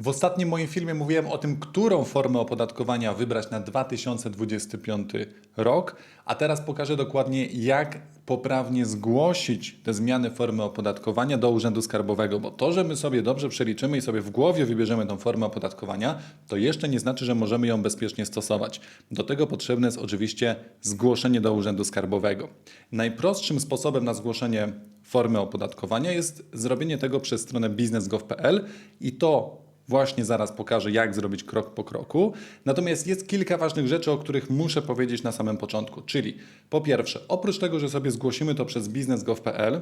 W ostatnim moim filmie mówiłem o tym, którą formę opodatkowania wybrać na 2025 rok, a teraz pokażę dokładnie, jak poprawnie zgłosić te zmiany formy opodatkowania do Urzędu Skarbowego, bo to, że my sobie dobrze przeliczymy i sobie w głowie wybierzemy tą formę opodatkowania, to jeszcze nie znaczy, że możemy ją bezpiecznie stosować. Do tego potrzebne jest oczywiście zgłoszenie do Urzędu Skarbowego. Najprostszym sposobem na zgłoszenie formy opodatkowania jest zrobienie tego przez stronę biznes.gov.pl i to Właśnie zaraz pokażę, jak zrobić krok po kroku. Natomiast jest kilka ważnych rzeczy, o których muszę powiedzieć na samym początku. Czyli po pierwsze, oprócz tego, że sobie zgłosimy to przez biznes.gov.pl,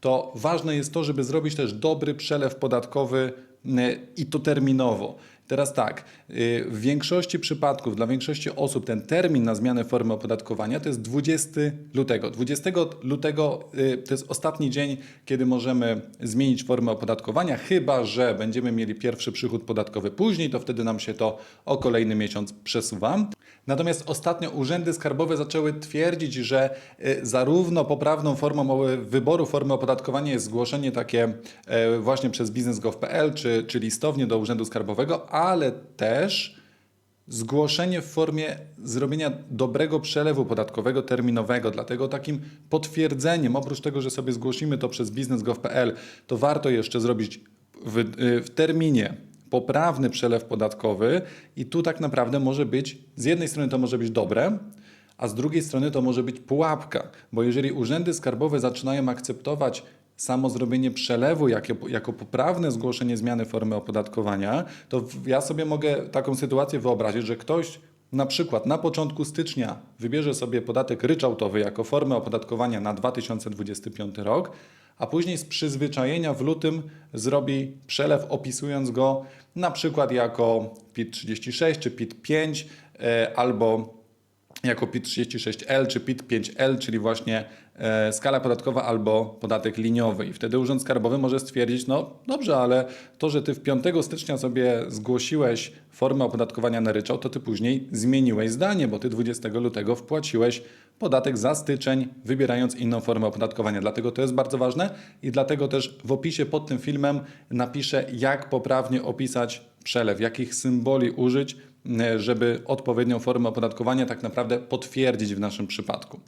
to ważne jest to, żeby zrobić też dobry przelew podatkowy y, i to terminowo. Teraz tak, y, w większości przypadków, dla większości osób ten termin na zmianę formy opodatkowania to jest 20 lutego. 20 lutego y, to jest ostatni dzień, kiedy możemy zmienić formę opodatkowania, chyba że będziemy mieli pierwszy przychód podatkowy później, to wtedy nam się to o kolejny miesiąc przesuwa. Natomiast ostatnio urzędy skarbowe zaczęły twierdzić, że y, zarówno poprawną formą wyboru formy opodatkowania jest zgłoszenie takie e, właśnie przez biznes.gov.pl czy, czy listownie do Urzędu Skarbowego, ale też zgłoszenie w formie zrobienia dobrego przelewu podatkowego terminowego. Dlatego takim potwierdzeniem, oprócz tego, że sobie zgłosimy to przez biznes.gov.pl, to warto jeszcze zrobić w, y, w terminie poprawny przelew podatkowy i tu tak naprawdę może być, z jednej strony to może być dobre, a z drugiej strony to może być pułapka, bo jeżeli urzędy skarbowe zaczynają akceptować samo zrobienie przelewu jako, jako poprawne zgłoszenie zmiany formy opodatkowania, to ja sobie mogę taką sytuację wyobrazić, że ktoś na przykład na początku stycznia wybierze sobie podatek ryczałtowy jako formę opodatkowania na 2025 rok, a później z przyzwyczajenia w lutym zrobi przelew opisując go na przykład jako PIT-36 czy PIT-5 e, albo jako PIT-36L czy PIT-5L, czyli właśnie e, skala podatkowa albo podatek liniowy. I wtedy Urząd Skarbowy może stwierdzić, no dobrze, ale to, że ty w 5 stycznia sobie zgłosiłeś formę opodatkowania na ryczałt, to ty później zmieniłeś zdanie, bo ty 20 lutego wpłaciłeś podatek za styczeń, wybierając inną formę opodatkowania. Dlatego to jest bardzo ważne i dlatego też w opisie pod tym filmem napiszę, jak poprawnie opisać przelew, jakich symboli użyć, żeby odpowiednią formę opodatkowania tak naprawdę potwierdzić w naszym przypadku.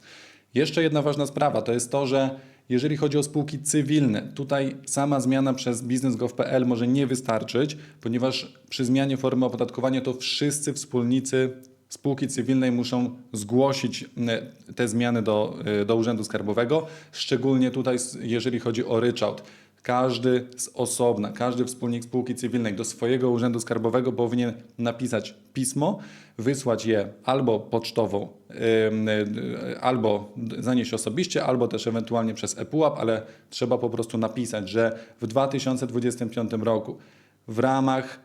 Jeszcze jedna ważna sprawa to jest to, że jeżeli chodzi o spółki cywilne, tutaj sama zmiana przez biznes.gov.pl może nie wystarczyć, ponieważ przy zmianie formy opodatkowania to wszyscy wspólnicy spółki cywilnej muszą zgłosić e, te zmiany do, e, do Urzędu Skarbowego, szczególnie tutaj, jeżeli chodzi o ryczałt. Każdy z osobna, każdy wspólnik spółki cywilnej do swojego urzędu skarbowego powinien napisać pismo, wysłać je albo pocztową, ym, y, albo zanieść osobiście, albo też ewentualnie przez ePUAP, ale trzeba po prostu napisać, że w 2025 roku w ramach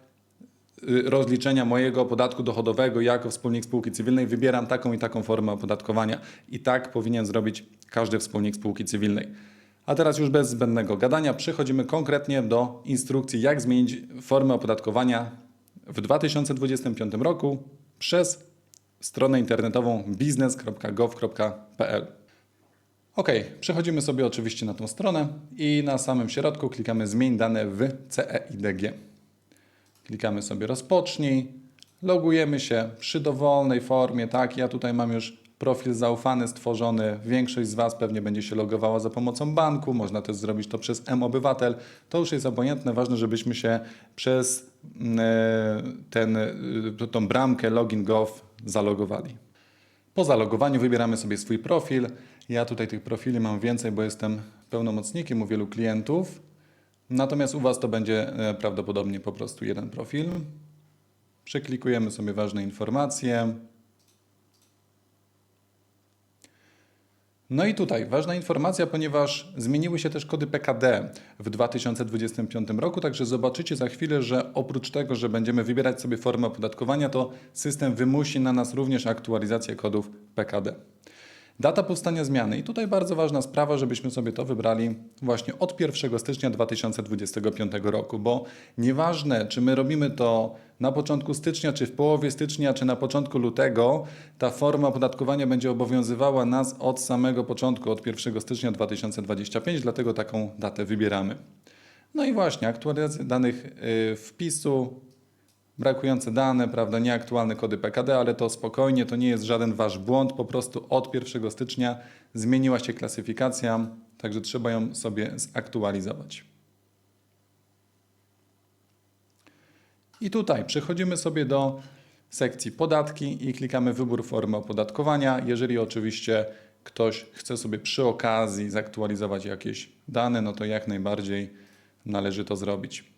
y, rozliczenia mojego podatku dochodowego jako wspólnik spółki cywilnej wybieram taką i taką formę opodatkowania. I tak powinien zrobić każdy wspólnik spółki cywilnej. A teraz już bez zbędnego gadania przechodzimy konkretnie do instrukcji, jak zmienić formę opodatkowania w 2025 roku przez stronę internetową biznes.gov.pl. Ok, przechodzimy sobie oczywiście na tą stronę i na samym środku klikamy Zmień dane w CEIDG. Klikamy sobie rozpocznij, logujemy się przy dowolnej formie, tak, ja tutaj mam już profil zaufany stworzony, większość z Was pewnie będzie się logowała za pomocą banku, można też zrobić to przez M-Obywatel, to już jest obojętne, ważne, żebyśmy się przez mm, e, ten, e, tą bramkę login gov zalogowali. Po zalogowaniu wybieramy sobie swój profil. Ja tutaj tych profili mam więcej, bo jestem pełnomocnikiem u wielu klientów. Natomiast u Was to będzie e, prawdopodobnie po prostu jeden profil. Przeklikujemy sobie ważne informacje. No i tutaj ważna informacja, ponieważ zmieniły się też kody PKD w 2025 roku, także zobaczycie za chwilę, że oprócz tego, że będziemy wybierać sobie formę opodatkowania, to system wymusi na nas również aktualizację kodów PKD. Data powstania zmiany. I tutaj bardzo ważna sprawa, żebyśmy sobie to wybrali właśnie od 1 stycznia 2025 roku, bo nieważne, czy my robimy to na początku stycznia, czy w połowie stycznia, czy na początku lutego, ta forma opodatkowania będzie obowiązywała nas od samego początku, od 1 stycznia 2025, dlatego taką datę wybieramy. No i właśnie, aktualizacja danych y, wpisu, brakujące dane, prawda, nieaktualne kody PKD, ale to spokojnie, to nie jest żaden wasz błąd, po prostu od 1 stycznia zmieniła się klasyfikacja, także trzeba ją sobie zaktualizować. I tutaj przechodzimy sobie do sekcji podatki i klikamy wybór formy opodatkowania. Jeżeli oczywiście ktoś chce sobie przy okazji zaktualizować jakieś dane, no to jak najbardziej należy to zrobić.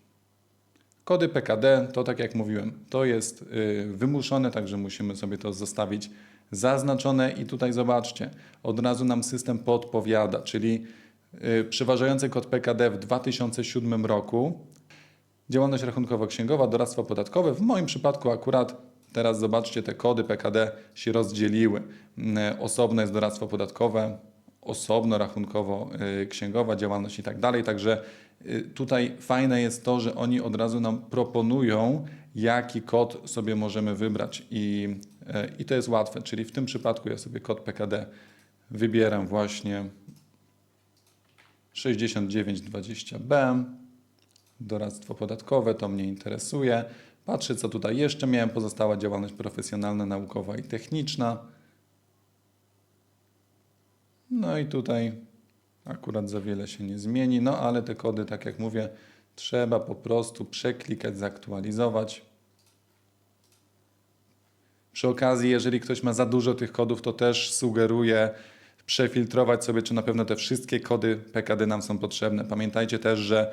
Kody PKD to tak jak mówiłem, to jest y, wymuszone, także musimy sobie to zostawić zaznaczone i tutaj zobaczcie, od razu nam system podpowiada, czyli y, przeważający kod PKD w 2007 roku działalność rachunkowo-księgowa, doradztwo podatkowe. W moim przypadku akurat teraz zobaczcie, te kody PKD się rozdzieliły. Mm, Osobno jest doradztwo podatkowe, osobno rachunkowo-księgowa działalność i tak dalej. Także y, tutaj fajne jest to, że oni od razu nam proponują, jaki kod sobie możemy wybrać i, y, i to jest łatwe. Czyli w tym przypadku ja sobie kod PKD wybieram właśnie 6920B doradztwo podatkowe, to mnie interesuje. Patrzę, co tutaj jeszcze miałem. Pozostała działalność profesjonalna, naukowa i techniczna. No i tutaj akurat za wiele się nie zmieni, no ale te kody, tak jak mówię, trzeba po prostu przeklikać, zaktualizować. Przy okazji, jeżeli ktoś ma za dużo tych kodów, to też sugeruję przefiltrować sobie, czy na pewno te wszystkie kody PKD nam są potrzebne. Pamiętajcie też, że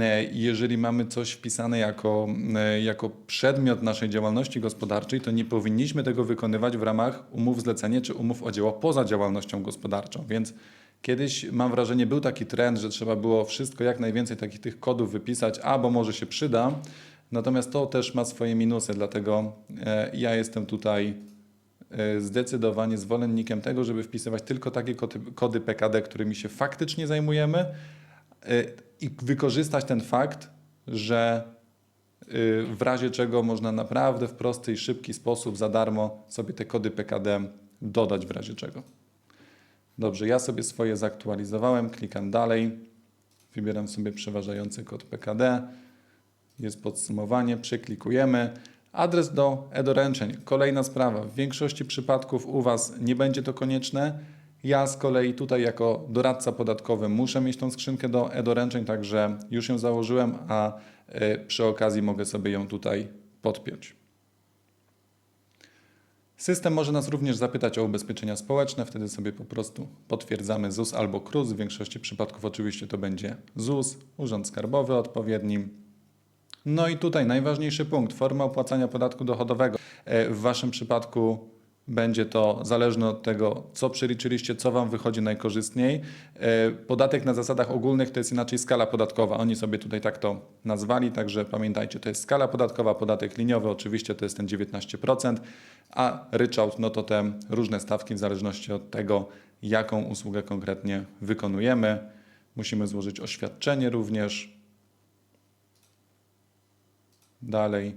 e, jeżeli mamy coś wpisane jako, e, jako przedmiot naszej działalności gospodarczej, to nie powinniśmy tego wykonywać w ramach umów zlecenie czy umów o dzieło poza działalnością gospodarczą. Więc kiedyś mam wrażenie, był taki trend, że trzeba było wszystko, jak najwięcej takich tych kodów wypisać, a bo może się przyda. Natomiast to też ma swoje minusy, dlatego e, ja jestem tutaj zdecydowanie zwolennikiem tego, żeby wpisywać tylko takie kody, kody PKD, którymi się faktycznie zajmujemy e, i wykorzystać ten fakt, że e, w razie czego można naprawdę w prosty i szybki sposób za darmo sobie te kody PKD dodać w razie czego. Dobrze, ja sobie swoje zaktualizowałem, klikam dalej, wybieram sobie przeważający kod PKD, jest podsumowanie, przeklikujemy. Adres do e-doręczeń. Kolejna sprawa. W większości przypadków u Was nie będzie to konieczne. Ja z kolei tutaj jako doradca podatkowy muszę mieć tą skrzynkę do e-doręczeń, także już ją założyłem, a y, przy okazji mogę sobie ją tutaj podpiąć. System może nas również zapytać o ubezpieczenia społeczne, wtedy sobie po prostu potwierdzamy ZUS albo KRUS. W większości przypadków oczywiście to będzie ZUS, Urząd Skarbowy odpowiednim. No i tutaj najważniejszy punkt, forma opłacania podatku dochodowego. E, W Waszym przypadku będzie to zależne od tego, co przeliczyliście, co Wam wychodzi najkorzystniej. E, Podatek na zasadach ogólnych to jest inaczej skala podatkowa. Oni sobie tutaj tak to nazwali, także pamiętajcie, to jest skala podatkowa, podatek liniowy oczywiście to jest ten 19%, a ryczałt no to te różne stawki w zależności od tego, jaką usługę konkretnie wykonujemy. Musimy złożyć oświadczenie również. Dalej.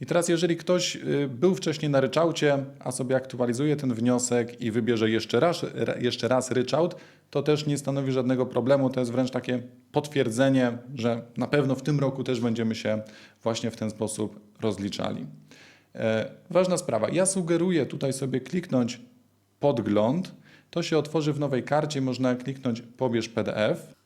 I teraz, jeżeli ktoś y, był wcześniej na ryczałcie, a sobie aktualizuje ten wniosek i wybierze jeszcze raz, ra- jeszcze raz ryczałt, to też nie stanowi żadnego problemu. To jest wręcz takie potwierdzenie, że na pewno w tym roku też będziemy się właśnie w ten sposób rozliczali. E, Ważna sprawa. Ja sugeruję tutaj sobie kliknąć podgląd. To się otworzy w nowej karcie. Można kliknąć pobierz PDF.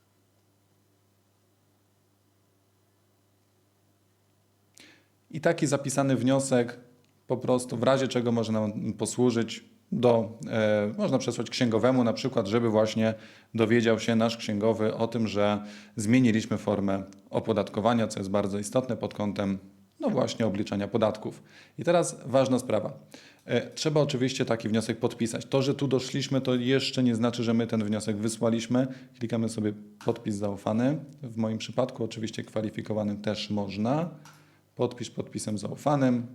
I taki zapisany wniosek po prostu w razie czego może nam posłużyć do, e, można przesłać księgowemu na przykład, żeby właśnie dowiedział się nasz księgowy o tym, że zmieniliśmy formę opodatkowania, co jest bardzo istotne pod kątem no właśnie obliczania podatków. I teraz ważna sprawa. E, Trzeba oczywiście taki wniosek podpisać. To, że tu doszliśmy, to jeszcze nie znaczy, że my ten wniosek wysłaliśmy. Klikamy sobie podpis zaufany. W moim przypadku oczywiście kwalifikowanym też można. Podpisz podpisem zaufanym.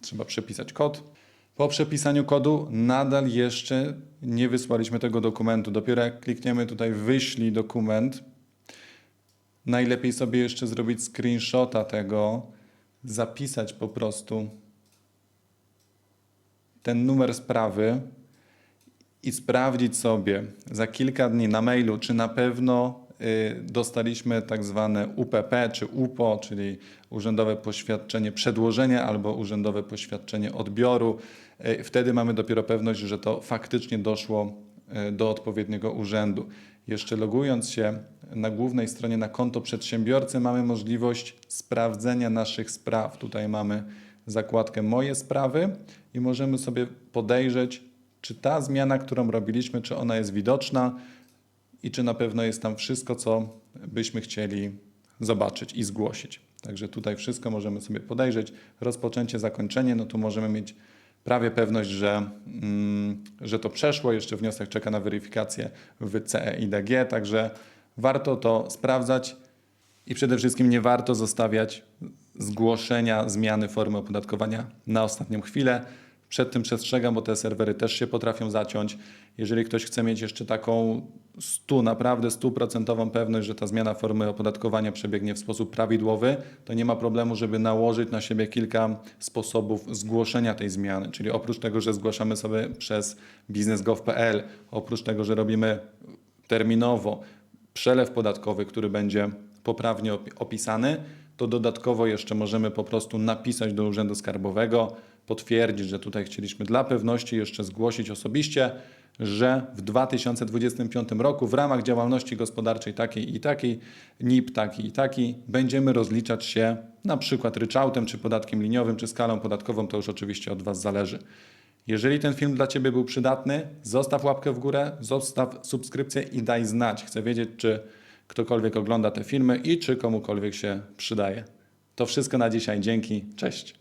Trzeba przepisać kod. Po przepisaniu kodu nadal jeszcze nie wysłaliśmy tego dokumentu. Dopiero jak klikniemy tutaj wyślij dokument, najlepiej sobie jeszcze zrobić screenshota tego, zapisać po prostu ten numer sprawy i sprawdzić sobie za kilka dni na mailu, czy na pewno dostaliśmy tak zwane UPP czy UPO, czyli Urzędowe Poświadczenie Przedłożenia albo Urzędowe Poświadczenie Odbioru. Y, Wtedy mamy dopiero pewność, że to faktycznie doszło y, do odpowiedniego urzędu. Jeszcze logując się na głównej stronie na konto przedsiębiorcy mamy możliwość sprawdzenia naszych spraw. Tutaj mamy zakładkę Moje sprawy i możemy sobie podejrzeć, czy ta zmiana, którą robiliśmy, czy ona jest widoczna i czy na pewno jest tam wszystko, co byśmy chcieli zobaczyć i zgłosić. Także tutaj wszystko możemy sobie podejrzeć. Rozpoczęcie, zakończenie, no tu możemy mieć prawie pewność, że, mm, że to przeszło. Jeszcze wniosek czeka na weryfikację w CE i DG, także warto to sprawdzać i przede wszystkim nie warto zostawiać zgłoszenia zmiany formy opodatkowania na ostatnią chwilę. Przed tym przestrzegam, bo te serwery też się potrafią zaciąć. Jeżeli ktoś chce mieć jeszcze taką stu, naprawdę stuprocentową pewność, że ta zmiana formy opodatkowania przebiegnie w sposób prawidłowy, to nie ma problemu, żeby nałożyć na siebie kilka sposobów zgłoszenia tej zmiany. Czyli oprócz tego, że zgłaszamy sobie przez biznes.gov.pl, oprócz tego, że robimy terminowo przelew podatkowy, który będzie poprawnie opi- opisany, to dodatkowo jeszcze możemy po prostu napisać do Urzędu Skarbowego, potwierdzić, że tutaj chcieliśmy dla pewności jeszcze zgłosić osobiście, że w 2025 roku w ramach działalności gospodarczej takiej i takiej, NIP taki i taki, będziemy rozliczać się na przykład ryczałtem, czy podatkiem liniowym, czy skalą podatkową, to już oczywiście od Was zależy. Jeżeli ten film dla Ciebie był przydatny, zostaw łapkę w górę, zostaw subskrypcję i daj znać. Chcę wiedzieć, czy ktokolwiek ogląda te filmy i czy komukolwiek się przydaje. To wszystko na dzisiaj. Dzięki. Cześć.